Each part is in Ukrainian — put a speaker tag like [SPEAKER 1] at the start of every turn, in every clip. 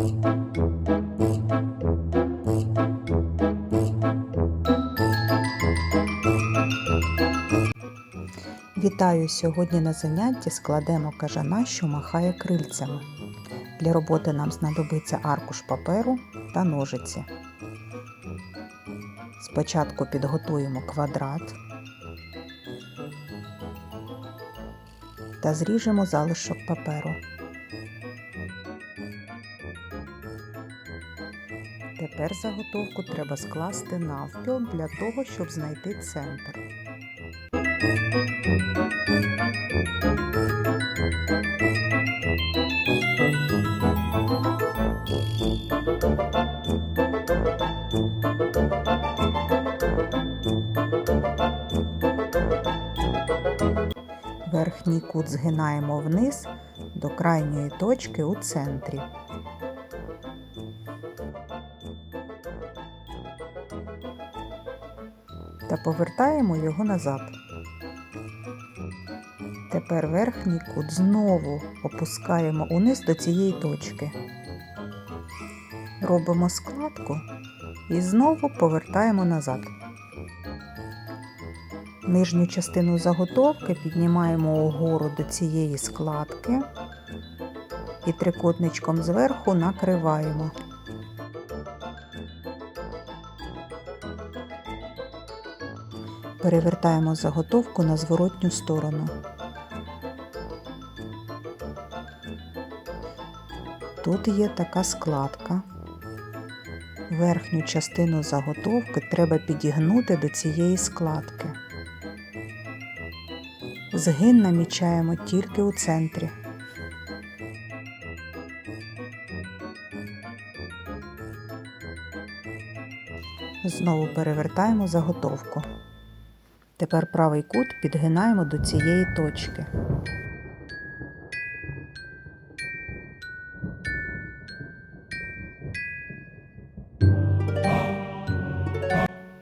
[SPEAKER 1] Вітаю! Сьогодні на занятті складемо кажана, що махає крильцями. Для роботи нам знадобиться аркуш паперу та ножиці. Спочатку підготуємо квадрат та зріжемо залишок паперу. Тепер заготовку треба скласти навпіл для того, щоб знайти центр. Верхній кут згинаємо вниз до крайньої точки у центрі. Повертаємо його назад. Тепер верхній кут знову опускаємо униз до цієї точки. Робимо складку і знову повертаємо назад. Нижню частину заготовки піднімаємо угору до цієї складки і трикутничком зверху накриваємо. Перевертаємо заготовку на зворотню сторону. Тут є така складка. Верхню частину заготовки треба підігнути до цієї складки. Згин намічаємо тільки у центрі. Знову перевертаємо заготовку. Тепер правий кут підгинаємо до цієї точки.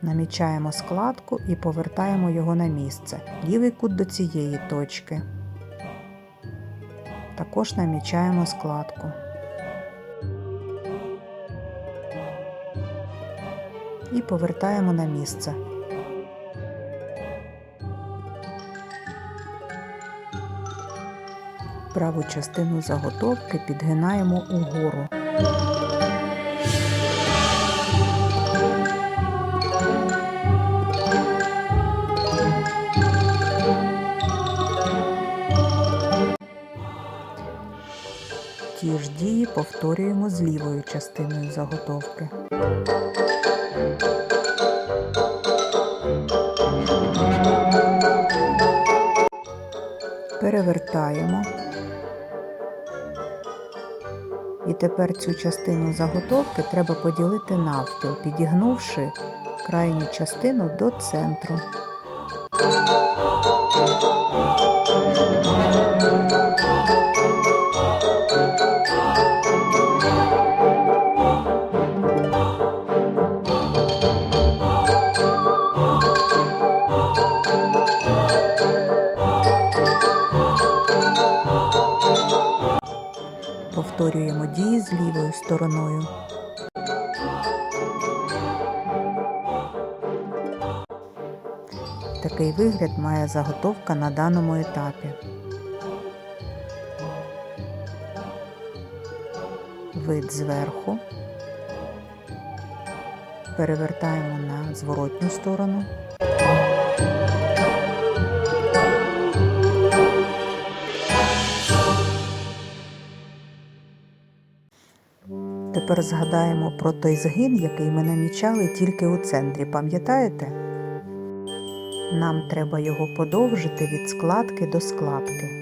[SPEAKER 1] Намічаємо складку і повертаємо його на місце. Лівий кут до цієї точки. Також намічаємо складку. І повертаємо на місце. Праву частину заготовки підгинаємо угору. Ті ж дії повторюємо з лівою частиною заготовки. Перевертаємо. І тепер цю частину заготовки треба поділити навпіл, підігнувши крайню частину до центру. Повторюємо дії з лівою стороною. Такий вигляд має заготовка на даному етапі. Вид зверху. Перевертаємо на зворотню сторону. Тепер згадаємо про той згин, який ми намічали тільки у центрі. Пам'ятаєте? Нам треба його подовжити від складки до складки.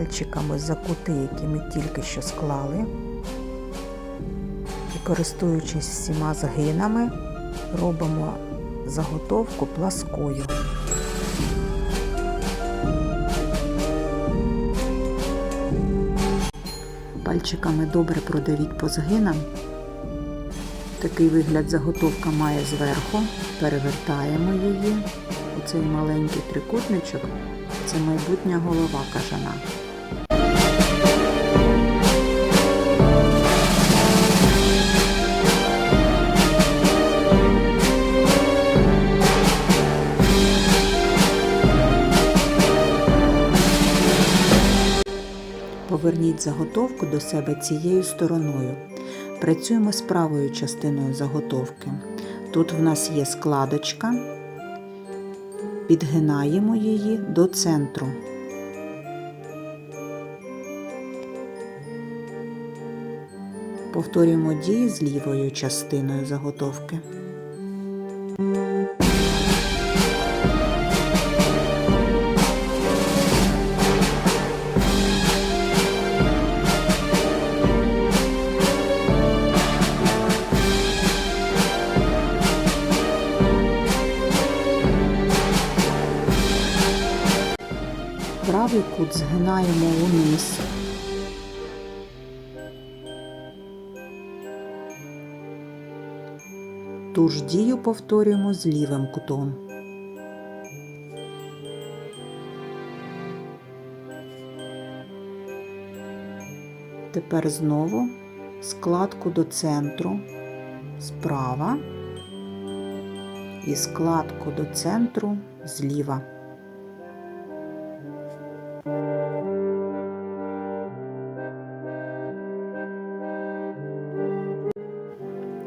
[SPEAKER 1] Пальчиками за кути, які ми тільки що склали. І користуючись всіма згинами, робимо заготовку пласкою. Пальчиками добре продавіть по згинам. Такий вигляд заготовка має зверху. Перевертаємо її. Оцей маленький трикутничок це майбутня голова кажана. Поверніть заготовку до себе цією стороною. Працюємо з правою частиною заготовки. Тут в нас є складочка, підгинаємо її до центру. Повторюємо дії з лівою частиною заготовки. Правий кут згинаємо униз. Ту ж дію повторюємо з лівим кутом. Тепер знову складку до центру справа і складку до центру зліва.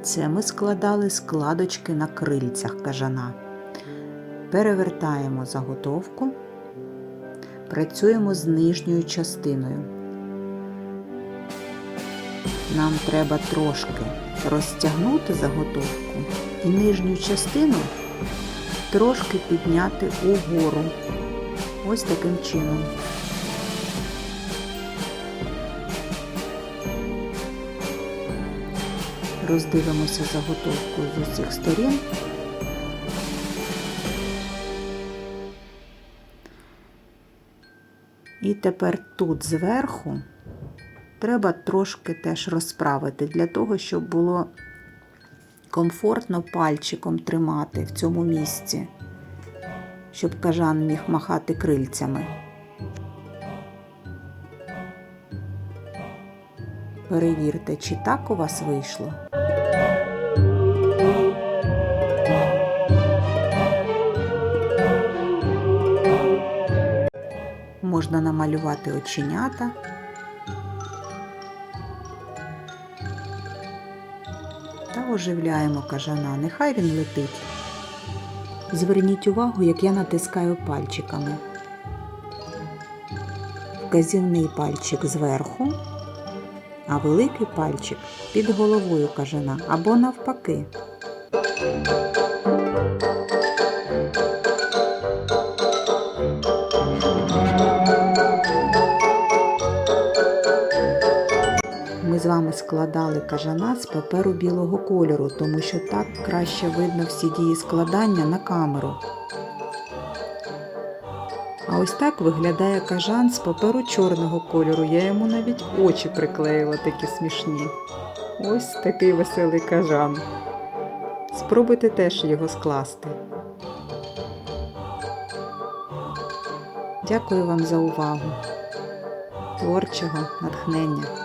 [SPEAKER 1] Це ми складали складочки на крильцях кажана. Перевертаємо заготовку, працюємо з нижньою частиною. Нам треба трошки розтягнути заготовку і нижню частину трошки підняти угору. Ось таким чином. Роздивимося заготовку з усіх сторін. І тепер тут зверху треба трошки теж розправити для того, щоб було комфортно пальчиком тримати в цьому місці, щоб кажан міг махати крильцями. Перевірте, чи так у вас вийшло. Можна намалювати оченята. Та оживляємо кажана, нехай він летить. Зверніть увагу, як я натискаю пальчиками. Вказівний пальчик зверху, а великий пальчик під головою кажана або навпаки. З вами складали кажана з паперу білого кольору, тому що так краще видно всі дії складання на камеру. А ось так виглядає кажан з паперу чорного кольору. Я йому навіть очі приклеїла такі смішні. Ось такий веселий кажан. Спробуйте теж його скласти. Дякую вам за увагу. Творчого натхнення.